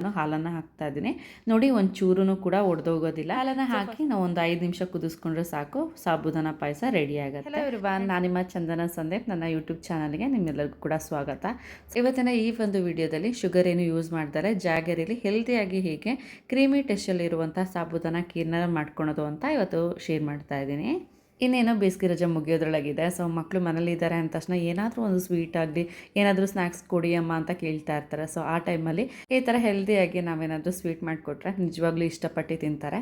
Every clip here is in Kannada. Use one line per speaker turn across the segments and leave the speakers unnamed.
ನಾನು ಹಾಲನ್ನು ಹಾಕ್ತಾ ಇದ್ದೀನಿ. ನೋಡಿ ಒಂದು ಚೂರು ಕೂಡ ಒಡೆದೋಗೋದಿಲ್ಲ. ಹಾಲನ್ನು ಹಾಕಿ ನಾವು ಒಂದು ಐದು ನಿಮಿಷ ಕುದಿಸ್ಕೊಂಡ್ರೆ ಸಾಕು. ಸಾಬುದಾನ ಪಾಯಸ ರೆಡಿ ಆಗುತ್ತೆ. ನಾನಿಮ್ಮ ನಾನು ನಿಮ್ಮ ಚಂದನ ಸಂದೇಪ್ ನನ್ನ ಯೂಟ್ಯೂಬ್ ಚಾನಲ್ಗೆ ನಿಮ್ಮೆಲ್ಲರಿಗೂ ಕೂಡ ಸ್ವಾಗತ. ಇವತ್ತಿನ ಈ ಒಂದು ವಿಡಿಯೋದಲ್ಲಿ ಶುಗರ್ ಏನು ಯೂಸ್ ಮಾಡ್ತಾರೆ ಜಾಗರಿಲಿ ಹೆಲ್ದಿಯಾಗಿ ಹೇಗೆ ಕ್ರೀಮಿ ಟೆಸ್ಟಲ್ಲಿರುವಂಥ ಸಾಬುದಾನ ಕೀರ್ನ ಮಾಡ್ಕೊಳೋದು ಅಂತ ಇವತ್ತು ಶೇರ್ ಮಾಡ್ತಾ ಇದ್ದೀನಿ. ಇನ್ನೇನೋ ಬೇಸಿಗೆ ರಜೆ ಮುಗಿಯೋದ್ರೊಳಗಿದೆ. ಸೊ ಮಕ್ಕಳು ಮನೇಲಿ ಇದ್ದಾರೆ ಅಂದ ತಕ್ಷಣ ಏನಾದರೂ ಒಂದು ಸ್ವೀಟ್ ಆಗಲಿ, ಏನಾದರೂ ಸ್ನ್ಯಾಕ್ಸ್ ಕೊಡಿ ಅಮ್ಮ ಅಂತ ಕೇಳ್ತಾ ಇರ್ತಾರೆ. ಸೊ ಆ ಟೈಮಲ್ಲಿ ಈ ಥರ ಹೆಲ್ದಿಯಾಗಿ ನಾವೇನಾದರೂ ಸ್ವೀಟ್ ಮಾಡಿಕೊಟ್ರೆ ನಿಜವಾಗ್ಲೂ ಇಷ್ಟಪಟ್ಟು ತಿಂತಾರೆ.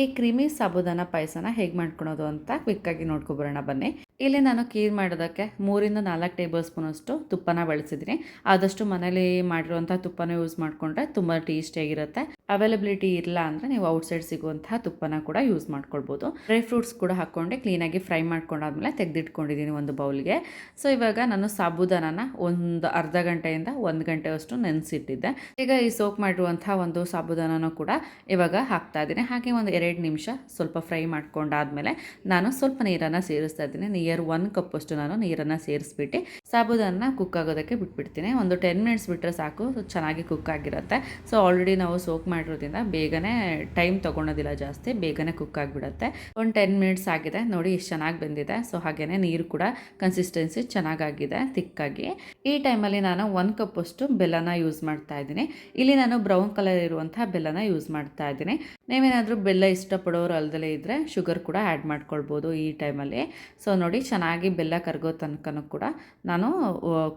ಈ ಕ್ರಿಮಿ ಸಾಬುದಾನ ಪಾಯಸನ ಹೇಗೆ ಮಾಡ್ಕೊಳೋದು ಅಂತ ಕ್ವಿಕ್ಕಾಗಿ ನೋಡ್ಕೊಬರೋಣ ಬನ್ನಿ. ಇಲ್ಲಿ ನಾನು ಕೀರ್ ಮಾಡೋದಕ್ಕೆ ಮೂರಿಂದ ನಾಲ್ಕು ಟೇಬಲ್ ಸ್ಪೂನಷ್ಟು ತುಪ್ಪನ ಬಳಸಿದ್ದೀನಿ. ಆದಷ್ಟು ಮನೇಲಿ ಮಾಡಿರುವಂಥ ತುಪ್ಪನ ಯೂಸ್ ಮಾಡಿಕೊಂಡ್ರೆ ತುಂಬ ಟೇಸ್ಟಿಯಾಗಿರುತ್ತೆ ಅವೈಲಬಿಲಿಟಿ ಇಲ್ಲ ಅಂದರೆ ನೀವು ಔಟ್ಸೈಡ್ ಸಿಗುವಂತಹ ತುಪ್ಪನ ಕೂಡ ಯೂಸ್ ಮಾಡ್ಕೊಳ್ಬೋದು. ಡ್ರೈ ಫ್ರೂಟ್ಸ್ ಕೂಡ ಹಾಕ್ಕೊಂಡೆ ಕ್ಲೀನಾಗಿ ಫ್ರೈ ಮಾಡ್ಕೊಂಡಾದ್ಮೇಲೆ ತೆಗೆದಿಟ್ಕೊಂಡಿದ್ದೀನಿ ಒಂದು ಬೌಲ್ಗೆ. ಸೊ, ಇವಾಗ ನಾನು ಸಾಬುದಾನನ ಒಂದು ಅರ್ಧ ಗಂಟೆಯಿಂದ ಒಂದು ಗಂಟೆಯಷ್ಟು ನೆನೆಸಿಟ್ಟಿದ್ದೆ. ಈಗ ಈ ಸೋಕ್ ಮಾಡಿರುವಂಥ ಒಂದು ಸಾಬುದಾನನೂ ಕೂಡ ಇವಾಗ ಹಾಕ್ತಾ ಇದ್ದೀನಿ. ಹಾಗೆ ಒಂದು ಎರಡು ನಿಮಿಷ ಸ್ವಲ್ಪ ಫ್ರೈ ಮಾಡ್ಕೊಂಡಾದ್ಮೇಲೆ ನಾನು ಸ್ವಲ್ಪ ನೀರನ್ನು ಸೇರಿಸ್ತಾ ಇದ್ದೀನಿ. ನಿಯರ್ ಒನ್ ಕಪ್ಪಷ್ಟು ನಾನು ನೀರನ್ನು ಸೇರಿಸ್ಬಿಟ್ಟು. ಸಾಬುದಾನ ಕುಕ್ ಆಗೋದಕ್ಕೆ ಬಿಟ್ಬಿಡ್ತೀನಿ. ಒಂದು ಟೆನ್ ಮಿನಿಟ್ಸ್ ಬಿಟ್ಟರೆ ಸಾಕು. ಚೆನ್ನಾಗಿ ಕುಕ್ ಆಗಿರುತ್ತೆ. ಸೊ ಆಲ್ರೆಡಿ ನಾವು ಸೋಕ್ ಮಾಡಿರೋದ್ರಿಂದ ಬೇಗನೆ ಟೈಮ್ ತೊಗೊಳೋದಿಲ್ಲ ಜಾಸ್ತಿ. ಬೇಗನೆ ಕುಕ್ ಆಗಿಬಿಡುತ್ತೆ. ಒಂದು ಟೆನ್ ಮಿನಿಟ್ಸ್ ಆಗಿದೆ. ನೋಡಿ, ಇಷ್ಟು ಚೆನ್ನಾಗಿ ಬಂದಿದೆ. ಸೊ ಹಾಗೆಯೇ ನೀರು ಕೂಡ ಕನ್ಸಿಸ್ಟೆನ್ಸಿ ಚೆನ್ನಾಗಾಗಿದೆ ತಿಕ್ಕಾಗಿ ಈ ಟೈಮಲ್ಲಿ ನಾನು ಒಂದು ಕಪ್ಪಷ್ಟು ಬೆಲ್ಲನ ಯೂಸ್ ಮಾಡ್ತಾ ಇದ್ದೀನಿ. ಇಲ್ಲಿ ನಾನು ಬ್ರೌನ್ ಕಲರ್ ಇರುವಂತಹ ಬೆಲ್ಲನ ಯೂಸ್ ಮಾಡ್ತಾ ಇದ್ದೀನಿ. ನೀವೇನಾದರೂ ಬೆಲ್ಲ ಇಷ್ಟಪಡೋರು ಅಲ್ದಲೇ ಇದ್ದರೆ ಶುಗರ್ ಕೂಡ ಆ್ಯಡ್ ಮಾಡ್ಕೊಳ್ಬೋದು ಈ ಟೈಮಲ್ಲಿ ಸೊ ನೋಡಿ, ಚೆನ್ನಾಗಿ ಬೆಲ್ಲ ಕರಗೋ ತನಕನೂ ಕೂಡ ನಾನು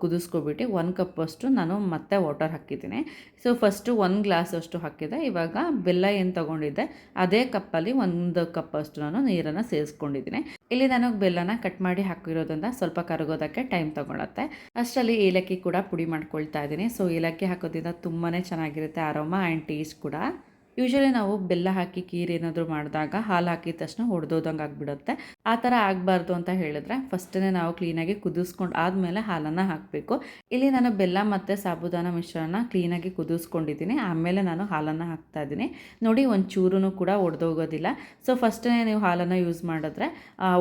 ಕುದಿಸ್ಕೊಬಿಟ್ಟು ಒಂದು ಕಪ್ಪಷ್ಟು ನಾನು ಮತ್ತೆ ವಾಟರ್ ಹಾಕಿದ್ದೀನಿ. ಸೊ ಫಸ್ಟು ಒಂದು ಗ್ಲಾಸ್ ಅಷ್ಟು ಹಾಕಿದೆ. ಇವಾಗ ಬೆಲ್ಲ ಏನು ತೊಗೊಂಡಿದ್ದೆ, ಅದೇ ಕಪ್ಪಲ್ಲಿ ಒಂದು ಕಪ್ಪಷ್ಟು ನಾನು ನೀರನ್ನು ಸೇರಿಸ್ಕೊಂಡಿದ್ದೀನಿ ಇಲ್ಲಿ ನಾನು ಬೆಲ್ಲನ ಕಟ್ ಮಾಡಿ ಹಾಕಿರೋದ್ರಿಂದ ಸ್ವಲ್ಪ ಕರಗೋದಕ್ಕೆ ಟೈಮ್ ತೊಗೊಳತ್ತೆ. ಅಷ್ಟರಲ್ಲಿ ಏಲಕ್ಕಿ ಕೂಡ ಪುಡಿ ಮಾಡ್ಕೊಳ್ತಾ ಇದ್ದೀನಿ. ಸೊ ಏಲಕ್ಕಿ ಹಾಕೋದ್ರಿಂದ ತುಂಬಾ ಚೆನ್ನಾಗಿರುತ್ತೆ ಆರೋಮ ಆ್ಯಂಡ್ ಟೇಸ್ಟ್ ಕೂಡ. ಯೂಶಲಿ ನಾವು ಬೆಲ್ಲ ಹಾಕಿ, ಕೀರಿ ಏನಾದರೂ ಮಾಡಿದಾಗ ಹಾಲು ಹಾಕಿದ ತಕ್ಷಣ ಹೊಡೆದೋದಂಗೆ ಆಗಿಬಿಡುತ್ತೆ. ಆ ಥರ ಆಗಬಾರ್ದು ಅಂತ ಹೇಳಿದ್ರೆ ಫಸ್ಟೇ ನಾವು ಕ್ಲೀನಾಗಿ ಕುದಿಸ್ಕೊಂಡು ಆದಮೇಲೆ ಹಾಲನ್ನು ಹಾಕಬೇಕು. ಇಲ್ಲಿ ನಾನು ಬೆಲ್ಲ ಮತ್ತು ಸಾಬುದಾನ ಮಿಶ್ರಣ ಕ್ಲೀನಾಗಿ ಕುದಿಸ್ಕೊಂಡಿದ್ದೀನಿ. ಆಮೇಲೆ ನಾನು ಹಾಲನ್ನು ಹಾಕ್ತಾ ಇದ್ದೀನಿ. ನೋಡಿ ಒಂದು ಚೂರು ಕೂಡ ಒಡೆದೋಗೋದಿಲ್ಲ. ಸೊ ಫಸ್ಟೇ ನೀವು ಹಾಲನ್ನು ಯೂಸ್ ಮಾಡಿದ್ರೆ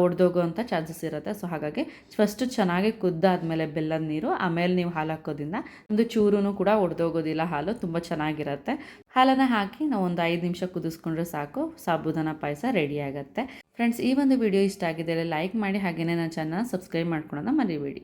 ಒಡೆದೋಗೋವಂಥ ಚಾನ್ಸಸ್ ಇರುತ್ತೆ. ಸೊ ಹಾಗಾಗಿ ಫಸ್ಟು ಚೆನ್ನಾಗಿ ಕುದ್ದಾದಮೇಲೆ ಬೆಲ್ಲದ ನೀರು, ಆಮೇಲೆ ನೀವು ಹಾಲು ಹಾಕೋದ್ರಿಂದ ಒಂದು ಚೂರು ಕೂಡ ಒಡೆದೋಗೋದಿಲ್ಲ ಹಾಲು, ತುಂಬ ಚೆನ್ನಾಗಿರುತ್ತೆ. ಹಾಲನ್ನು ಹಾಕಿ ನಾವು ಒಂದು ಐದು ನಿಮಿಷ ಕುದಿಸ್ಕೊಂಡ್ರೆ ಸಾಕು. ಸಾಬುದಾನ ಪಾಯಸ ರೆಡಿ ಆಗುತ್ತೆ. ಫ್ರೆಂಡ್ಸ್ ಈ ಒಂದು ವಿಡಿಯೋ ಇಷ್ಟ ಆಗಿದೆ ಲೈಕ್ ಮಾಡಿ ಹಾಗೆಯೇ ನನ್ನ ಚಾನಲ್ ಸಬ್ಸ್ಕ್ರೈಬ್ ಮಾಡ್ಕೊಳ್ಳೋಣ ಮರಿಬೇಡಿ.